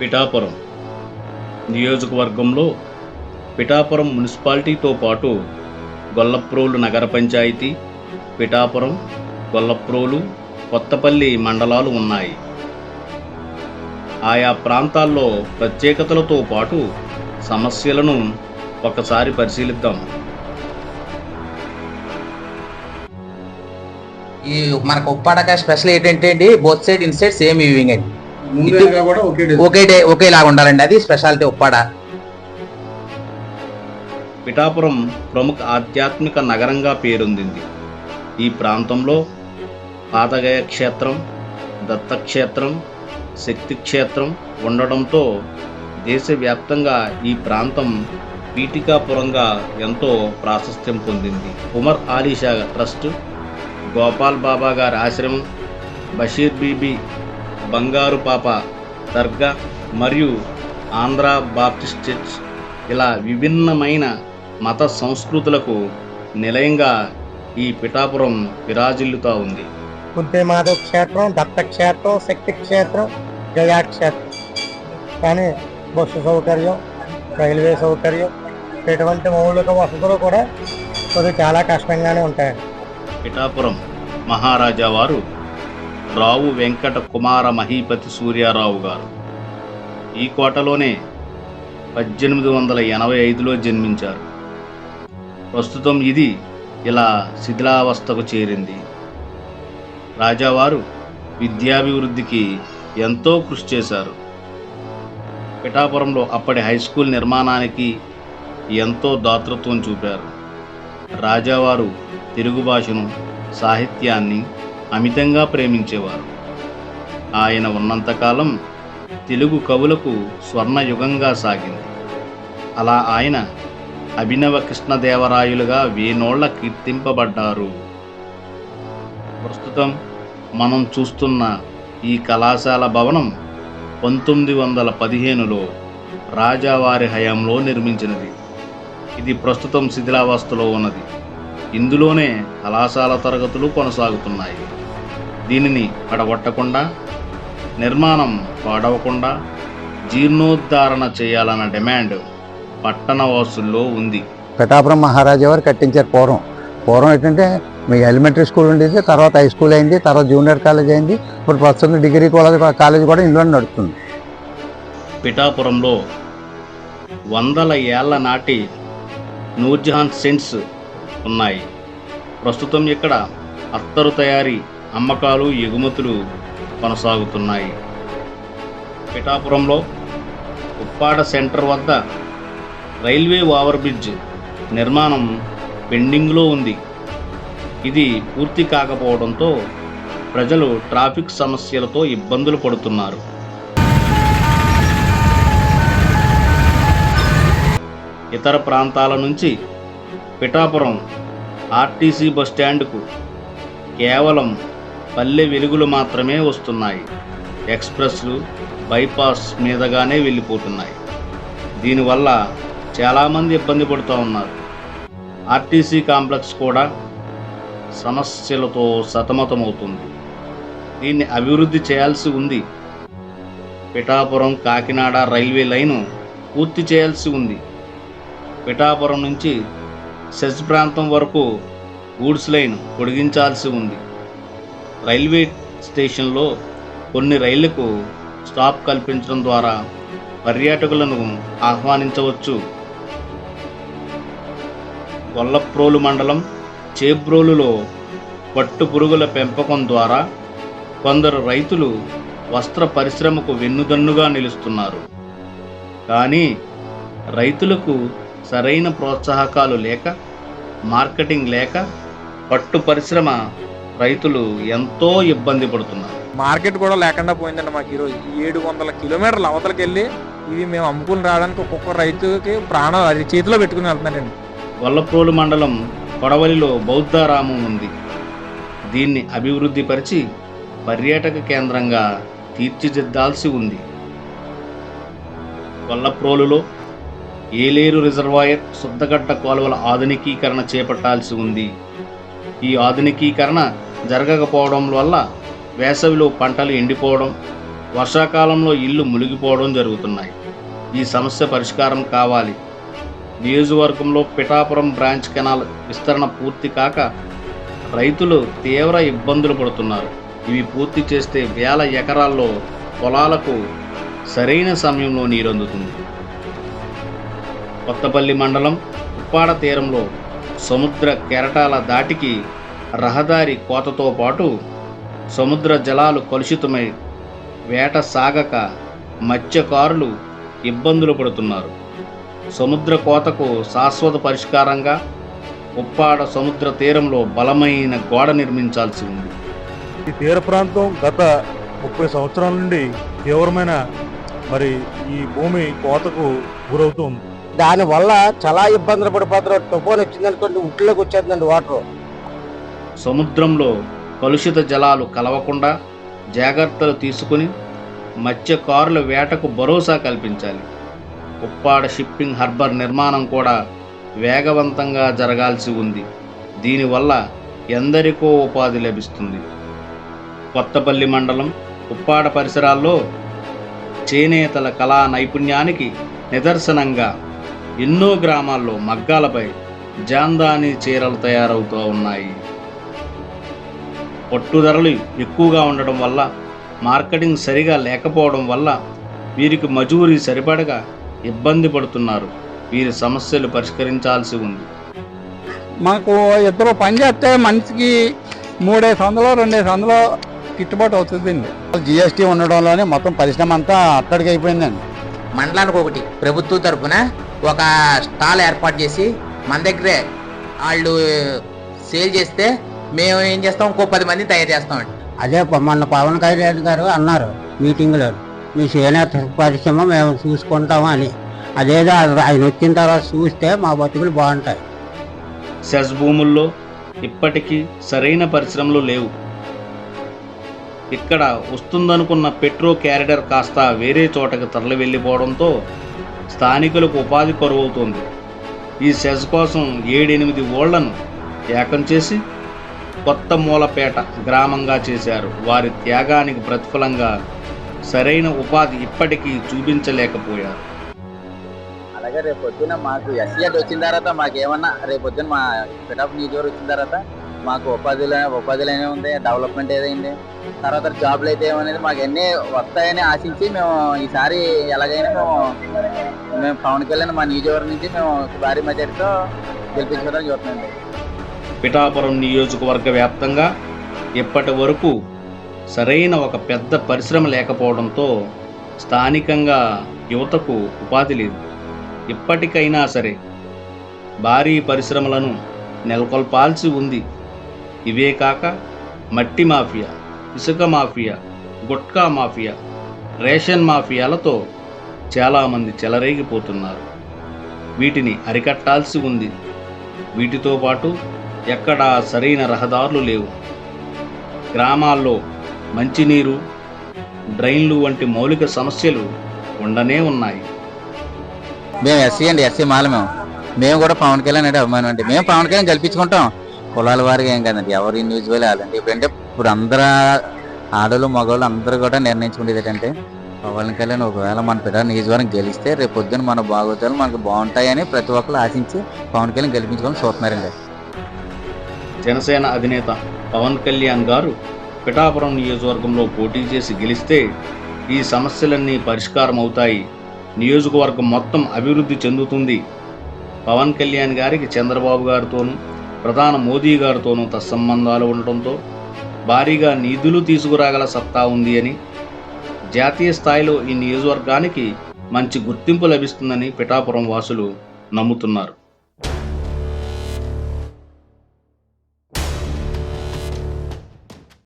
పిఠాపురం. నియోజకవర్గంలో పిఠాపురం మున్సిపాలిటీతో పాటు గొల్లప్రోలు నగర పంచాయతీ పిఠాపురం గొల్లప్రోలు కొత్తపల్లి మండలాలు ఉన్నాయి. ఆయా ప్రాంతాల్లో ప్రత్యేకతలతో పాటు సమస్యలను ఒకసారి పరిశీలిద్దాం. ఈ మనకు ఉప్పాడక స్పెషల్ ఏంటంటే అండి both side inside same weaving అండి. ఒకే డే ఒకేలాగా ఉండాలండి. అది స్పెషాలిటీ ఉప్పాడ పిఠాపురం ప్రముఖ ఆధ్యాత్మిక నగరంగా పేరొందింది. ఈ ప్రాంతంలో పాతగయ క్షేత్రం దత్తక్షేత్రం శక్తి క్షేత్రం ఉండడంతో దేశవ్యాప్తంగా ఈ ప్రాంతం పీఠికాపురంగా ఎంతో ప్రాశస్త్యం పొందింది. ఉమర్ ఆలీషా ట్రస్ట్ గోపాల్ బాబా గారి ఆశ్రమం బషీర్ బీబీ బంగారు పాప దర్గా మరియు ఆంధ్ర బాప్టిస్ట్ చర్చ్ ఇలా విభిన్నమైన మత సంస్కృతులకు నిలయంగా ఈ పిఠాపురం విరాజిల్లుతా ఉంది. బుద్ధిమాధవ క్షేత్రం దత్త క్షేత్రం శక్తి క్షేత్రం గయా క్షేత్రం కానీ బస్సు సౌకర్యం రైల్వే సౌకర్యం ఇటువంటి మౌలిక వసతులు కూడా కొద్దిగా చాలా కష్టంగానే ఉంటాయి. పిఠాపురం మహారాజా వారు రావు వెంకట కుమార మహీపతి సూర్యారావు గారు. ఈ కోటలోనే పద్దెనిమిది వందల ఎనభై ఐదులో జన్మించారు. ప్రస్తుతం ఇది ఇలా శిథిలావస్థకు చేరింది. రాజావారు విద్యాభివృద్ధికి ఎంతో కృషి చేశారు. పిఠాపురంలో అప్పటి హై స్కూల్ నిర్మాణానికి ఎంతో దాతృత్వం చూపారు. రాజావారు తెలుగు భాషను సాహిత్యాన్ని అమితంగా ప్రేమించేవారు. ఆయన ఉన్నంతకాలం తెలుగు కవులకు స్వర్ణయుగంగా సాగింది. అలా ఆయన అభినవ కృష్ణదేవరాయలుగా వేనోళ్ళ కీర్తింపబడ్డారు. ప్రస్తుతం మనం చూస్తున్న ఈ కళాశాల భవనం పంతొమ్మిది వందల పదిహేనులో రాజావారి హయాంలో నిర్మించినది. ఇది ప్రస్తుతం శిథిలావస్థలో ఉన్నది. ఇందులోనే కళాశాల తరగతులు కొనసాగుతున్నాయి. దీనిని పడగొట్టకుండా నిర్మాణం పాడవకుండా జీర్ణోద్ధారణ చేయాలన్న డిమాండ్ పట్టణవాసుల్లో ఉంది. పిఠాపురం మహారాజా వారు కట్టించారు పూర్వం. పూర్వం ఏంటంటే మీ ఎలిమెంటరీ స్కూల్ ఉండేది తర్వాత హై స్కూల్ అయింది తర్వాత జూనియర్ కాలేజ్ అయింది ఇప్పుడు ప్రస్తుతం డిగ్రీ కాలేజ్ కాలేజ్ కూడా ఇందులోనే నడుస్తుంది. పిఠాపురంలో వందల ఏళ్ళ నాటి నూర్జహాన్ సెంట్స్ ఉన్నాయి. ప్రస్తుతం ఇక్కడ అత్తరు తయారీ అమ్మకాలు ఎగుమతులు కొనసాగుతున్నాయి. పిఠాపురంలో ఉప్పాడ సెంటర్ వద్ద రైల్వే ఓవర్ బ్రిడ్జ్ నిర్మాణం పెండింగ్లో ఉంది. ఇది పూర్తి కాకపోవడంతో ప్రజలు ట్రాఫిక్ సమస్యలతో ఇబ్బందులు పడుతున్నారు. ఇతర ప్రాంతాల నుంచి పిఠాపురం ఆర్టీసీ బస్ స్టాండ్కు కేవలం పల్లె వెలుగులు మాత్రమే వస్తున్నాయి. ఎక్స్ప్రెస్లు బైపాస్ మీదగానే వెళ్ళిపోతున్నాయి. దీనివల్ల చాలామంది ఇబ్బంది పడుతూ ఉన్నారు. ఆర్టీసీ కాంప్లెక్స్ కూడా సమస్యలతో సతమతమవుతుంది. దీన్ని అభివృద్ధి చేయాల్సి ఉంది. పిఠాపురం కాకినాడ రైల్వే లైను పూర్తి చేయాల్సి ఉంది. పిఠాపురం నుంచి సెజ్ ప్రాంతం వరకు గూడ్స్ లైన్ పొడిగించాల్సి ఉంది. రైల్వే స్టేషన్లో కొన్ని రైళ్ళకు స్టాప్ కల్పించడం ద్వారా పర్యాటకులను ఆహ్వానించవచ్చు. గొల్లప్రోలు మండలం చేబ్రోలులో పట్టు పురుగుల పెంపకం ద్వారా కొందరు రైతులు వస్త్ర పరిశ్రమకు వెన్నుదన్నుగా నిలుస్తున్నారు. కానీ రైతులకు సరైన ప్రోత్సాహకాలు లేక మార్కెటింగ్ లేక పట్టు పరిశ్రమ రైతులు ఎంతో ఇబ్బంది పడుతున్నారు. మార్కెట్ కూడా లేకుండా పోయిందండి మాకు ఈరోజు. ఏడు వందల కిలోమీటర్ల అవతలకి వెళ్ళి ఇవి మేము అమ్ముకుని రావడానికి ఒక్కొక్క రైతుకి ప్రాణం అది చేతిలో పెట్టుకుని వెళ్తున్నారండి వల్లప్రోలు మండలం కొడవలిలో బౌద్ధారామం ఉంది. దీన్ని అభివృద్ధి పరిచి పర్యాటక కేంద్రంగా తీర్చిదిద్దాల్సి ఉంది. కొల్లప్రోలులో ఏలేరు రిజర్వాయర్ శుద్ధగడ్డ కాలువల ఆధునికీకరణ చేపట్టాల్సి ఉంది. ఈ ఆధునికీకరణ జరగకపోవడం వల్ల వేసవిలో పంటలు ఎండిపోవడం వర్షాకాలంలో ఇల్లు మునిగిపోవడం జరుగుతున్నాయి. ఈ సమస్య పరిష్కారం కావాలి. నియోజకవర్గంలో పిఠాపురం బ్రాంచ్ కెనాల్ విస్తరణ పూర్తి కాక రైతులు తీవ్ర ఇబ్బందులు పడుతున్నారు. ఇవి పూర్తి చేస్తే వేల ఎకరాల్లో పొలాలకు సరైన సమయంలో నీరందుతుంది. కొత్తపల్లి మండలం ఉప్పాడ తీరంలో సముద్ర కెరటాల దాటికి రహదారి కోతతో పాటు సముద్ర జలాలు కలుషితమై వేట సాగక మత్స్యకారులు ఇబ్బందులు పడుతున్నారు. సముద్ర కోతకు శాశ్వత పరిష్కారంగా ఉప్పాడ సముద్ర తీరంలో బలమైన గోడ నిర్మించాల్సి ఉంది. ఈ తీర ప్రాంతం గత ముప్పై సంవత్సరాల నుండి తీవ్రమైన మరి ఈ భూమి కోతకు గురవుతుంది దాని వల్ల చాలా ఇబ్బందులు పడిపోతున్నారు. తుఫాన్ వచ్చిందనుకోండి ఇంట్లోకి వచ్చేస్తుందండి వాటర్. సముద్రంలో కలుషిత జలాలు కలవకుండా జాగ్రత్తలు తీసుకుని మత్స్యకారుల వేటకు భరోసా కల్పించాలి. ఉప్పాడ షిప్పింగ్ హార్బర్ నిర్మాణం కూడా వేగవంతంగా జరగాల్సి ఉంది. దీనివల్ల ఎందరికో ఉపాధి లభిస్తుంది. కొత్తపల్లి మండలం ఉప్పాడ పరిసరాల్లో చేనేతల కళా నైపుణ్యానికి నిదర్శనంగా ఎన్నో గ్రామాల్లో మగ్గాలపై జాందాని చీరలు తయారవుతూ ఉన్నాయి. పట్టుధరలు ఎక్కువగా ఉండడం వల్ల మార్కెటింగ్ సరిగా లేకపోవడం వల్ల వీరికి మజూరీ సరిపడగా ఇబ్బంది పడుతున్నారు. వీరి సమస్యలు పరిష్కరించాల్సి ఉంది. మాకు ఇద్దరు పని చేస్తే మనిషికి మూడేసి వందలు రెండేసి వందలు గిట్టుబాటు అవుతుందండి జిఎస్టీ ఉండడంలోనే మొత్తం పరిశ్రమ అంతా అట్టడికి అయిపోయిందండి. మండలానికి ఒకటి ప్రభుత్వం తరపున ఒక స్టాల్ ఏర్పాటు చేసి మన దగ్గరే వాళ్ళు సేల్ చేస్తే మేము ఏం చేస్తాం? ఇంకో పది మంది తయారు చేస్తామండి. అదే ప- మొన్న పవన్ కళ్యాణ్ గారు అన్నారు మీటింగ్లో మీ చేనేత పరిశ్రమ మేము చూసుకుంటాము అని. అదేదో ఆయన వచ్చిన తర్వాత చూస్తే మా బతుకులు బాగుంటాయి. సెస్ భూముల్లో ఇప్పటికీ సరైన పరిశ్రమలు లేవు. ఇక్కడ వస్తుందనుకున్న పెట్రో క్యారిడర్ కాస్త వేరే చోటకి తరలి వెళ్ళిపోవడంతో స్థానికులకు ఉపాధి కరువవుతోంది. ఈ సెజ్ కోసం ఏడెనిమిది ఓళ్ళను ఏకం చేసి కొత్త మూలపేట గ్రామంగా చేశారు. వారి త్యాగానికి ప్రతిఫలంగా సరైన ఉపాధి ఇప్పటికీ చూపించలేకపోయారు. అలాగే రేపు పొద్దున మాకు ఎస్సీఎట్ వచ్చిన తర్వాత మాకు ఏమన్నా రేపు పొద్దున మా పిటాఫ్ నియోజకవర్గం వచ్చిన తర్వాత మాకు ఉపాధులు ఉపాధులు అనేవి ఉంది డెవలప్మెంట్ ఏదైంది. తర్వాత జాబ్లు అయితే ఏమనేది మాకు ఎన్ని వస్తాయని ఆశించి మేము ఈసారి ఎలాగైనా మేము మేము పవన్ కళ్యాణ్ మా నియోజకవర్గం నుంచి మేము భారీ మెజార్టీతో గెలిపించుకోవడానికి చూస్తున్నాం పిఠాపురం నియోజకవర్గ వ్యాప్తంగా ఇప్పటి వరకు సరైన ఒక పెద్ద పరిశ్రమ లేకపోవడంతో స్థానికంగా యువతకు ఉపాధి లేదు. ఇప్పటికైనా సరే భారీ పరిశ్రమలను నెలకొల్పాల్సి ఉంది. ఇవే కాక మట్టి మాఫియా ఇసుక మాఫియా గుట్కా మాఫియా రేషన్ మాఫియాలతో చాలామంది చెలరేగిపోతున్నారు. వీటిని అరికట్టాల్సి ఉంది. వీటితో పాటు ఎక్కడా సరైన రహదారులు లేవు. గ్రామాల్లో మంచినీరు డ్రైన్లు వంటి మౌలిక సమస్యలు ఉండనే ఉన్నాయి. మేము ఎస్సీ అండి ఎస్సీ మాల మేము మేము కూడా పవన్ కళ్యాణ్ అంటే అభిమానం అండి. మేము పవన్ కళ్యాణ్ గెలిపించుకుంటాం. కులాల వారిగా ఏం కాదండి ఎవరు ఇండివిజువల్ కాదండి ఇప్పుడంటే ఇప్పుడు అందరు ఆడలు మగవాళ్ళు అందరూ కూడా నిర్ణయించుకునేది ఏంటంటే పవన్ కళ్యాణ్ ఒకవేళ మన పిల్లలు నియోజకవర్గం గెలిస్తే రేపు పొద్దున మన బాగోతాలు మనకు బాగుంటాయని ప్రతి ఒక్కరు ఆశించి పవన్ కళ్యాణ్ గెలిపించుకొని చూస్తున్నారండి. జనసేన అధినేత పవన్ కళ్యాణ్ గారు పిఠాపురం నియోజకవర్గంలో పోటీ చేసి గెలిస్తే ఈ సమస్యలన్నీ పరిష్కారం అవుతాయి నియోజకవర్గం మొత్తం అభివృద్ధి చెందుతుంది. పవన్ కళ్యాణ్ గారికి చంద్రబాబు గారితోనూ ప్రధాన మోదీ గారితోనూ తత్సంబంధాలు ఉండటంతో భారీగా నిధులు తీసుకురాగల సత్తా ఉంది అని జాతీయ స్థాయిలో ఈ నియోజకవర్గానికి మంచి గుర్తింపు లభిస్తుందని పిఠాపురం వాసులు నమ్ముతున్నారు.